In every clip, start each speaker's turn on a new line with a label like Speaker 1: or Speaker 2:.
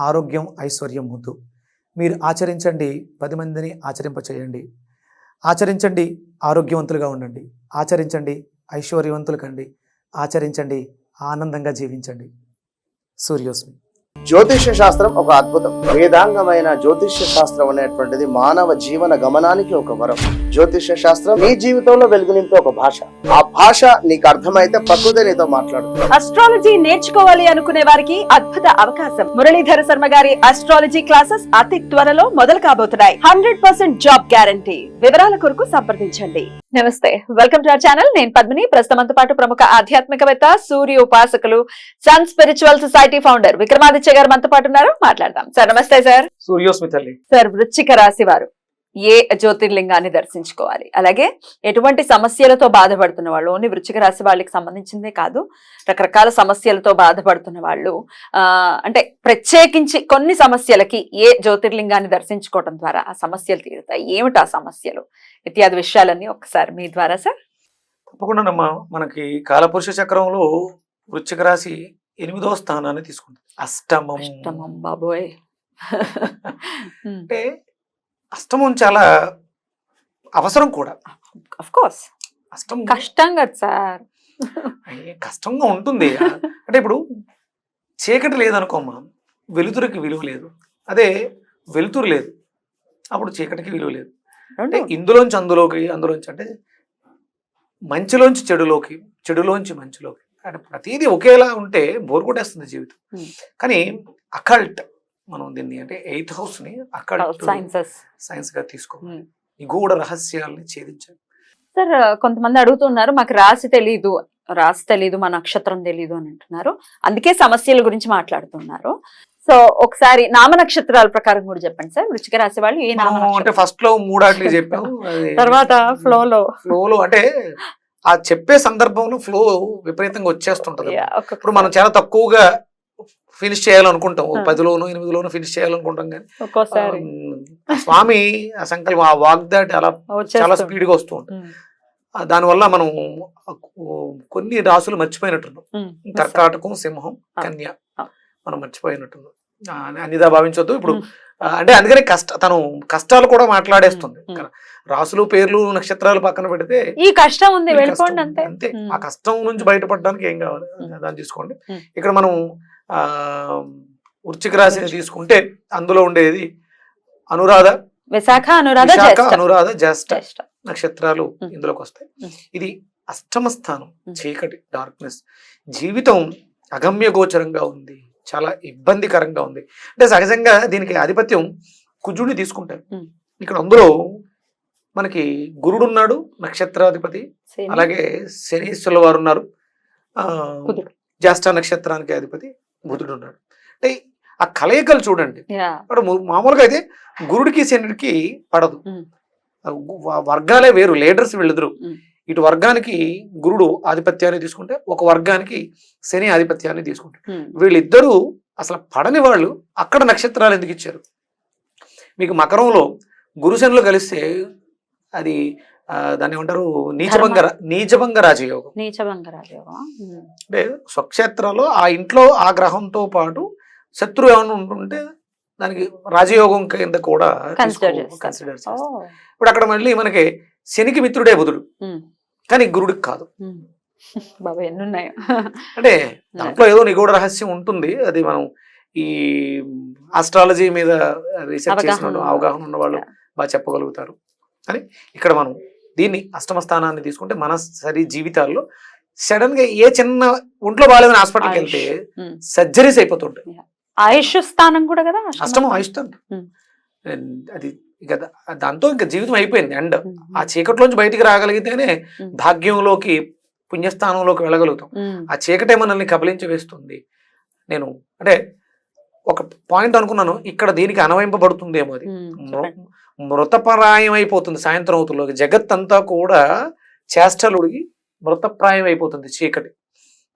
Speaker 1: ఆరోగ్యం ఐశ్వర్యం ముద్దు మీరు ఆచరించండి పది మందిని ఆచరింపచేయండి. ఆచరించండి ఆరోగ్యవంతులుగా ఉండండి. ఆచరించండి ఐశ్వర్యవంతులు కండి ఆచరించండి ఆనందంగా జీవించండి. సూర్యోస్మి.
Speaker 2: జ్యోతిష్య శాస్త్రం ఒక అద్భుతం. వేదాంగమైన జ్యోతిష్య శాస్త్రం అనేటువంటిది మానవ జీవన గమనానికి ఒక వరం. జ్యోతిష్య శాస్త్రం నీ జీవితంలో వెలుగునింపే ఒక భాష. ఆ భాష నీకు అర్థమైతే ప్రకృతి నీతో మాట్లాడుతుంది
Speaker 3: అస్ట్రాలజీ నేర్చుకోవాలి అనుకునే వారికి అద్భుత అవకాశం. మురళీధర శర్మ గారి అస్ట్రాలజీ క్లాసెస్ అతి త్వరలో మొదలు కాబోతున్నాయి. హండ్రెడ్ పర్సెంట్ జాబ్ గ్యారంటీ వివరాల కొరకు సంప్రదించండి. నమస్తే. వెల్కమ్ టు అవర్ ఛానల్ నేను పద్మిని. ప్రస్తుతంతో పాటు ప్రముఖ ఆధ్యాత్మికవేత్త సూర్య ఉపాసకులు sun spiritual society founder Vikramaditya గారు మనతో పాటు ఉన్నారు. మాట్లాడదాం. సార్ నమస్తే సార్
Speaker 1: సూర్యోస్మి తల్లి
Speaker 3: సార్ వృశ్చిక రాశి వారు. ఏ జ్యోతిర్లింగాన్ని దర్శించుకోవాలి. అలాగే ఎటువంటి సమస్యలతో బాధపడుతున్న వాళ్ళు ఓన్లీ వృశ్చిక రాశి వాళ్ళకి సంబంధించిందే కాదు రకరకాల సమస్యలతో బాధపడుతున్న వాళ్ళు ఆ అంటే ప్రత్యేకించి కొన్ని సమస్యలకి ఏ జ్యోతిర్లింగాన్ని దర్శించుకోవడం ద్వారా ఆ సమస్యలు తీరుతాయి. ఏమిటి ఆ సమస్యలు? ఇత్యాది విషయాలన్నీ ఒకసారి మీ ద్వారా సార్.
Speaker 1: తప్పకుండానమ్మా మనకి కాలపురుష చక్రంలో వృశ్చిక రాశి ఎనిమిదవ స్థానాన్ని తీసుకుంటుంది. అష్టమం.
Speaker 3: అష్టమం బాబోయ్.
Speaker 1: అంటే అష్టమం చాలా అవసరం కూడా.
Speaker 3: కోర్స్
Speaker 1: అష్టం
Speaker 3: కష్టం కదా సార్.
Speaker 1: కష్టంగా ఉంటుంది. అంటే ఇప్పుడు చీకటి లేదనుకోమ్మా వెలుతురుకి విలువ లేదు. అదే వెలుతురు లేదు. అప్పుడు చీకటికి విలువ లేదు. అంటే ఇందులోంచి అందులోకి అందులోంచి అంటే మంచిలోంచి చెడులోకి చెడులోంచి మంచిలోకి. అంటే ప్రతిదీ ఒకేలా ఉంటే బోర్ కొట్టేస్తుంది జీవితం.
Speaker 3: Hmm.
Speaker 1: కానీ అకల్ట్ మనం దీన్ని అంటే ఎయిత్ హౌస్ని అకల్ట్
Speaker 3: సైన్సెస్
Speaker 1: సైన్స్గా తీసుకో
Speaker 3: Hmm.
Speaker 1: నిగూఢ రహస్యాలని ఛేదించాలి.
Speaker 3: సార్ కొంతమంది అడుగుతున్నారు మాకు రాశి తెలీదు రాశి తెలీదు మా నక్షత్రం తెలీదు అని అంటున్నారు. అందుకే సమస్యల గురించి మాట్లాడుతున్నారు. సో ఒకసారి నామ నక్షత్రాల ప్రకారం కూడా చెప్పండి సార్. వృచ్చిక రాశి వాళ్ళు ఏ నామ
Speaker 1: అంటే? ఫస్ట్లో మూడాట్లు చెప్పాము. అది
Speaker 3: తర్వాత ఫ్లో లో
Speaker 1: ఫ్లోలో అంటే ఆ చెప్పే సందర్భంలో ఫ్లో విపరీతంగా వచ్చేస్తుంటది. ఇప్పుడు మనం చాలా తక్కువగా ఫినిష్ చేయాలనుకుంటాం
Speaker 3: ఆ.
Speaker 1: పదిలోను ఎనిమిదిలోను ఫినిష్ చేయాలనుకుంటాం కానీ
Speaker 3: ఒక్కోసారి
Speaker 1: స్వామి ఆ సంకల్పం ఆ వాగ్దాటి అలా చాలా
Speaker 3: వచ్చేస్తుంది.
Speaker 1: స్పీడ్గా వస్తూ ఉంటుంది ఆ, దానివల్ల మనం కొన్ని రాసులు మర్చిపోయినట్టున్నాం కర్కాటకం సింహం. కన్య. మనం మర్చిపోయినట్టున్నాం అన్నిదా భావించొద్దు ఇప్పుడు అంటే అందుకనే కష్ట తను కష్టాలు కూడా మాట్లాడేస్తుంది. రాసులు పేర్లు నక్షత్రాలు పక్కన పెడితే
Speaker 3: ఈ కష్టం ఉంది అంతే.
Speaker 1: ఆ కష్టం నుంచి బయటపడడానికి ఏం కావాలి. దాన్ని తీసుకోండి. ఇక్కడ మనం ఆ వృశ్చిక రాశిని తీసుకుంటే అందులో ఉండేది అనురాధ
Speaker 3: విశాఖ అనురాధ.
Speaker 1: అనురాధ జ్యేష్ఠ. నక్షత్రాలు. ఇందులోకి వస్తాయి. ఇది అష్టమ స్థానం. చీకటి డార్క్నెస్ జీవితం అగమ్య గోచరంగా ఉంది చాలా ఇబ్బందికరంగా ఉంది అంటే సహజంగా దీనికి ఆధిపత్యం కుజుడిని తీసుకుంటారు. ఇక్కడ అందులో మనకి గురుడు ఉన్నాడు నక్షత్రాధిపతి. అలాగే శనీశ్వరుల వారు ఉన్నారు. జ్యేష్ఠ నక్షత్రానికి అధిపతి బుధుడు ఉన్నాడు అంటే ఆ కలయికలు చూడండి. మామూలుగా అయితే గురుడికి శనుడికి పడదు. వర్గాలే వేరు. లీడర్స్ వీళ్ళిద్దరు. ఇటు వర్గానికి గురుడు ఆధిపత్యాన్ని తీసుకుంటే ఒక వర్గానికి శని ఆధిపత్యాన్ని తీసుకుంటాడు.
Speaker 3: ఉమ్.
Speaker 1: వీళ్ళిద్దరూ అసలు పడని వాళ్ళు అక్కడ నక్షత్రాలు ఎందుకు ఇచ్చారు? మీకు మకరంలో గురుశనులు కలిస్తే అది దాన్ని ఏమంటారు? నీచభంగ నీచభంగ రాజయోగం.
Speaker 3: నీచభంగ రాజయోగం.
Speaker 1: అంటే స్వక్షేత్రాల్లో ఆ ఇంట్లో ఆ గ్రహంతో పాటు శత్రువు ఏమైనా ఉంటుంటే దానికి రాజయోగం కింద కూడా. కన్సిడర్ ఇప్పుడు అక్కడ మళ్ళీ మనకి శనికి మిత్రుడే బుధుడు. కానీ గురుడికి కాదు.
Speaker 3: బాబా ఎన్ని ఉన్నాయో
Speaker 1: అంటే దాంట్లో ఏదో నిగూఢ రహస్యం ఉంటుంది. అది మనం ఈ ఆస్ట్రాలజీ మీద రీసెర్చ్ చేసిన అవగాహన ఉన్న వాళ్ళు బాగా చెప్పగలుగుతారు. కానీ ఇక్కడ మనం దీన్ని అష్టమ స్థానాన్ని తీసుకుంటే మన సరి జీవితాల్లో సడన్గా ఏ చిన్న ఒంట్లో బాగాలేదని హాస్పిటల్కి వెళ్తే
Speaker 3: ఆయుష్.
Speaker 1: సర్జరీస్ అయిపోతుంటాయి
Speaker 3: ఆయుష్ స్థానం కూడా కదా
Speaker 1: అష్టమం ఆయుష్టాం
Speaker 3: ఉమ్.
Speaker 1: అది ఇక దాంతో ఇంకా జీవితం అయిపోయింది అండ్. ఆ చీకట్లోంచి బయటికి రాగలిగితేనే. భాగ్యంలోకి పుణ్యస్థానంలోకి వెళ్ళగలుగుతాం. ఆ చీకటే మనల్ని కబలించి వేస్తుంది నేను అంటే ఒక పాయింట్ అనుకున్నాను ఇక్కడ దీనికి అనవైంపబడుతుందేమో అది
Speaker 3: ఉమ్,
Speaker 1: మృ-
Speaker 3: చెప్పండి.
Speaker 1: మృతప్రాయం అయిపోతుంది సాయంత్రం అవుతుంది జగత్ అంతా కూడా చేష్టలుడిగి మృతప్రాయం అయిపోతుంది చీకటి.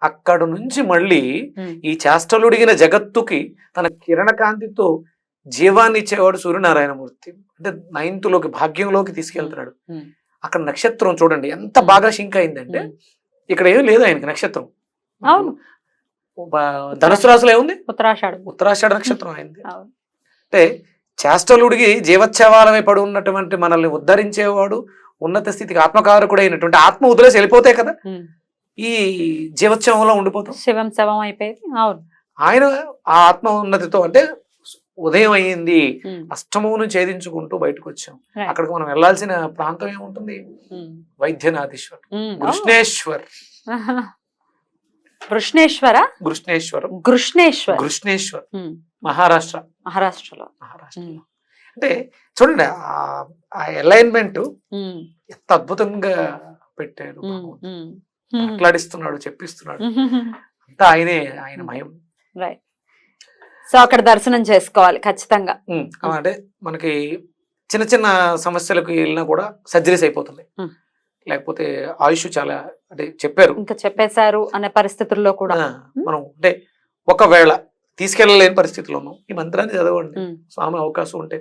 Speaker 1: అక్కడ నుంచి మళ్ళీ ఈ చేష్టలుడిగిన జగత్తుకి తన కిరణ కాంతితో జీవాన్ని ఇచ్చేవాడు సూర్యనారాయణమూర్తి. అంటే నైన్త్లోకి భాగ్యంలోకి తీసుకెళ్తున్నాడు. అక్కడ నక్షత్రం చూడండి ఎంత బాగా షింక్ అయిందంటే. ఇక్కడ ఏం లేదు ఆయనకి నక్షత్రం.
Speaker 3: అవును.
Speaker 1: ధనుసు రాశిలో ఏముంది?
Speaker 3: ఉత్తరాషాఢం.
Speaker 1: ఉత్తరాషాఢ నక్షత్రం అయింది. అంటే చేష్టలుడికి జీవచ్ఛవాలమై పడి ఉన్నటువంటి మనల్ని ఉద్ధరించేవాడు ఉన్నత స్థితికి ఆత్మకారకుడైనటువంటి ఆత్మ వదిలేసి వెళ్ళిపోతే కదా. ఈ జీవోత్సవంలో ఉండిపోతాం.
Speaker 3: శివం శవం అయిపోయేది. అవును.
Speaker 1: ఆయన ఆ ఆత్మ ఉన్నతితో అంటే ఉదయం అయ్యింది
Speaker 3: ఉమ్,
Speaker 1: అష్టమమును ఛేదించుకుంటూ బయటకు వచ్చాం. అక్కడికి మనం వెళ్ళాల్సిన ప్రాంతం ఏముంటుంది? వైద్యనాథేశ్వర్. కృష్ణేశ్వర్.
Speaker 3: కృష్ణేశ్వర?
Speaker 1: కృష్ణేశ్వరం.
Speaker 3: కృష్ణేశ్వర్.
Speaker 1: కృష్ణేశ్వర్. మహారాష్ట్ర.
Speaker 3: మహారాష్ట్రలో.
Speaker 1: మహారాష్ట్ర
Speaker 3: ఉమ్,
Speaker 1: అంటే చూడండి ఆ- అలైన్మెంట్ ఎంత అద్భుతంగా పెట్టారు మాట్లాడిస్తున్నాడు చెప్పిస్తున్నాడు. అంతా ఆయనే ఆయన మయం
Speaker 3: రైట్ సో అక్కడ దర్శనం చేసుకోవాలి ఖచ్చితంగా.
Speaker 1: అంటే మనకి చిన్న చిన్న సమస్యలకు వెళ్ళినా కూడా సర్జరీస్ అయిపోతుంది. లేకపోతే ఆయుష్ చాలా అంటే చెప్పారు.
Speaker 3: ఇంకా చెప్పేశారు అనే పరిస్థితుల్లో కూడా.
Speaker 1: మనం అంటే ఒకవేళ తీసుకెళ్ళలేని పరిస్థితిలో ఉన్నాం ఈ మంత్రాన్ని చదవండి. స్వామి అవకాశం ఉంటే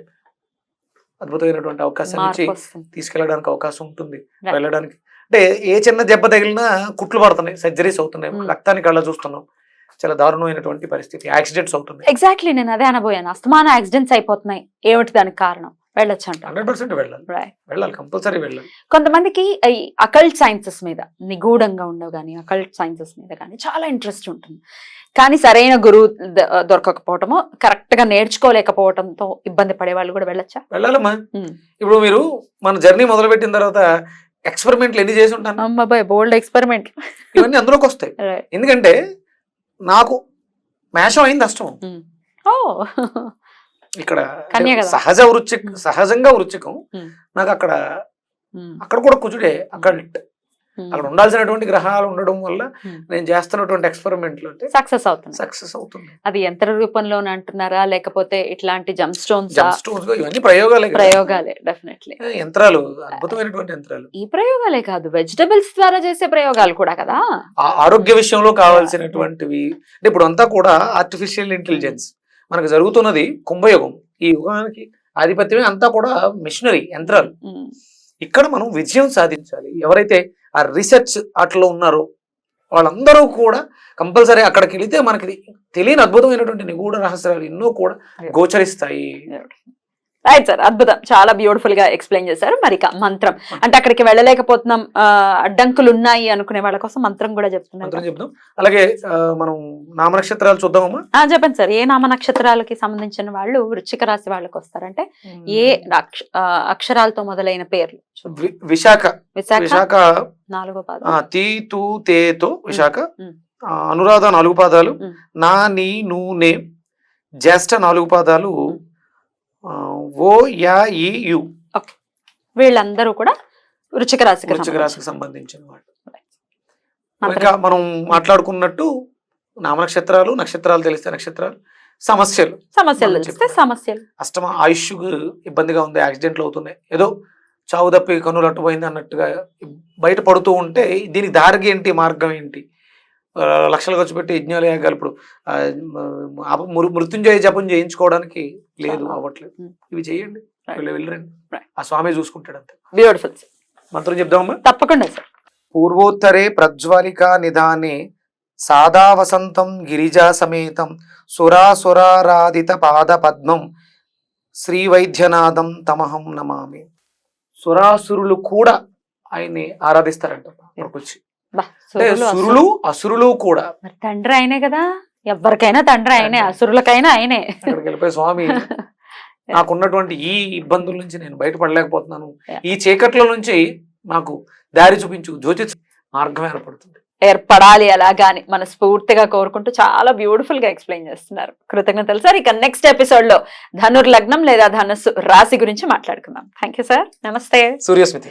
Speaker 1: అద్భుతమైనటువంటి అవకాశాన్ని ఇచ్చి తీసుకెళ్ళడానికి అవకాశం ఉంటుంది. వెళ్ళడానికి అంటే ఏ చిన్న దెబ్బ తగిలినా కుట్లు పడుతున్నాయి సర్జరీస్ అవుతున్నాయి. రక్తాన్ని కళ్ళ చూస్తున్నాం. చాలా దారుణమైనటువంటి పరిస్థితి యాక్సిడెంట్స్ అవుతున్నాయి.
Speaker 3: ఎగ్జాక్ట్లీ నేను అదే అనబోయాను. అస్తమాన యాక్సిడెంట్స్ అయిపోతున్నాయి. ఏమిటి దానికి కారణం? వెళ్ళొచ్చు అంట
Speaker 1: హండ్రెడ్ పర్సెంట్ వెళ్ళాలి.
Speaker 3: Right.
Speaker 1: వెళ్ళాలి కంపల్సరీ వెళ్ళాలి.
Speaker 3: కొంతమందికి అకల్ట్ సైన్సెస్ మీద నిగూఢంగా ఉండవు కానీ అకల్ట్ సైన్సెస్ మీద కానీ చాలా ఇంట్రెస్ట్ ఉంటుంది. కానీ సరైన గురువు దొరకకపోవటము కరెక్ట్గా నేర్చుకోలేకపోవటంతో ఇబ్బంది పడే వాళ్ళు కూడా వెళ్ళొచ్చా?
Speaker 1: వెళ్ళాలమ్మా.
Speaker 3: Mm.
Speaker 1: ఇప్పుడు మీరు మన జర్నీ మొదలు పెట్టిన తర్వాత ఎక్స్పెరిమెంట్లు ఎన్ని చేసి ఉంటాను
Speaker 3: అమ్మాబాయ్ బోల్డ్ ఎక్స్పెరిమెంట్
Speaker 1: ఇవన్నీ అందులోకి వస్తాయి. ఎందుకంటే నాకు మేషం అయింది అష్టం
Speaker 3: ఓ
Speaker 1: ఇక్కడ. సహజ వృచ్చిక
Speaker 3: Mm.
Speaker 1: సహజంగా వృచ్చికం. నాకు అక్కడ అక్కడ కూడా కుజుడే అక్కడ అక్కడ ఉండాల్సినటువంటి గ్రహాలు ఉండడం వల్ల. నేను చేస్తున్నటువంటి ఎక్స్పెరిమెంట్లు అంటే
Speaker 3: సక్సెస్ అవుతుంది.
Speaker 1: సక్సెస్ అవుతుంది.
Speaker 3: అది యంత్ర రూపంలోనే అంటున్నారా? లేకపోతే ఇట్లాంటి జమ్ స్టోన్స్?
Speaker 1: జమ్ స్టోన్స్ ఇవన్నీ ప్రయోగాలే కదా.
Speaker 3: ప్రయోగాలే డెఫినెట్లీ
Speaker 1: యంత్రాలు అద్భుతమైనటువంటి యంత్రాలు.
Speaker 3: ఈ ప్రయోగాలే కాదు వెజిటబుల్స్ ద్వారా చేసే ప్రయోగాలు కూడా కదా?
Speaker 1: ఆరోగ్య విషయంలో కావాల్సినటువంటివి అంటే ఇప్పుడు అంతా కూడా ఆర్టిఫిషియల్ ఇంటెలిజెన్స్ మనకు జరుగుతున్నది కుంభయుగం. ఈ యుగానికి ఆధిపత్యమే అంతా కూడా మిషనరీ యంత్రాలు. ఇక్కడ మనం విజయం సాధించాలి. ఎవరైతే ఆ రీసెర్చ్ అట్లా ఉన్నారో వాళ్ళందరూ కూడా కంపల్సరీ అక్కడికి వెళితే మనకి తెలియని అద్భుతమైనటువంటి నిగూఢ రహస్యాలు ఎన్నో కూడా గోచరిస్తాయి.
Speaker 3: రైట్ సార్ అద్భుతం. చాలా బ్యూటిఫుల్గా ఎక్స్ప్లెయిన్ చేశారు. మరి మంత్రం. అంటే అక్కడికి వెళ్ళలేకపోతున్నాం అడ్డంకులు ఉన్నాయి అనుకునే వాళ్ళ కోసం మంత్రం కూడా చెప్తున్నారు
Speaker 1: మంత్రం చెప్దాం. అలాగే మనం నామ నక్షత్రాలు చూద్దామా
Speaker 3: ఆ, చెప్పండి సార్ ఏ నామ నక్షత్రాలకి సంబంధించిన వాళ్ళు వృశ్చిక రాశి వాళ్ళకి వస్తారంటే ఏ అక్షరాలతో మొదలైన పేర్లు
Speaker 1: విశాఖ.
Speaker 3: విశాఖ నాలుగో పాదం.
Speaker 1: ఆ, తీ తూ తేతో విశాఖ. అనురాధ నాలుగు పాదాలు. నా నీ ను నే. జ్యేష్ఠ నాలుగు పాదాలు. ఓ యా ఈ యు
Speaker 3: వీళ్ళందరూ కూడా వృశ్చిక రాశికి
Speaker 1: రాశికి
Speaker 3: సంబంధించి.
Speaker 1: సంబంధించిన
Speaker 3: మంత్రం.
Speaker 1: ఇంకా మనం మాట్లాడుకున్నట్టు నామ నక్షత్రాలు నక్షత్రాలు తెలిస్తే నక్షత్రాలు సమస్యలు
Speaker 3: సమస్యలు తెలిస్తే. సమస్యలు
Speaker 1: అష్టమ ఆయుష్ ఇబ్బందిగా ఉంది యాక్సిడెంట్లు అవుతున్నాయి ఏదో చావు తప్పి కన్నులు అట్టుపోయింది అన్నట్టుగా బయట పడుతూ ఉంటే దీనికి దారికి ఏంటి మార్గం ఏంటి లక్షలు ఖర్చు పెట్టి యజ్ఞాలు యాగాలు ఇప్పుడు మృత్యుంజయ జపం చేయించుకోవడానికి లేదు. అవ్వట్లేదు. ఇవి చేయండి. వెళ్ళరండి. ఆ స్వామి చూసుకుంటాడు అంతే.
Speaker 3: బ్యూటిఫుల్
Speaker 1: మంత్రం చెప్దామమ్మా.
Speaker 3: తప్పకుండా సార్
Speaker 1: పూర్వోత్తరే ప్రజ్వలికా నిధానే సాదా వసంతం గిరిజా సమేతం సురాసురారాధిత పాద పద్మం శ్రీ వైద్యనాథం తమహం నమామి. సురాసురులు కూడా ఆయన్ని ఆరాధిస్తారంట అక్కడికి వచ్చి
Speaker 3: సురులు, అసురులు.
Speaker 1: సురులు అసురులు కూడా.
Speaker 3: తండ్రి ఆయనే కదా? ఎవరికైనా తండ్రి ఆయనే. అసురులకైనా ఆయనే.
Speaker 1: అక్కడికి వెళ్ళిపోయి స్వామి నాకున్నటువంటి ఈ ఇబ్బందుల నుంచి నేను బయటపడలేకపోతున్నాను. ఈ చీకట్ల నుంచి నాకు దారి చూపించు జ్యోతి మార్గం ఏర్పడుతుంది.
Speaker 3: ఏర్పడాలి అలాగా అని మనస్ఫూర్తిగా కోరుకుంటూ చాలా బ్యూటిఫుల్గా ఎక్స్ప్లెయిన్ చేస్తున్నారు. కృతజ్ఞతలు సార్. ఇక నెక్స్ట్ ఎపిసోడ్లో ధనుర్లగ్నం లేదా ధనుస్సు రాశి గురించి మాట్లాడుకుందాం. థ్యాంక్ యూ సార్ నమస్తే.
Speaker 1: సూర్యస్మితి.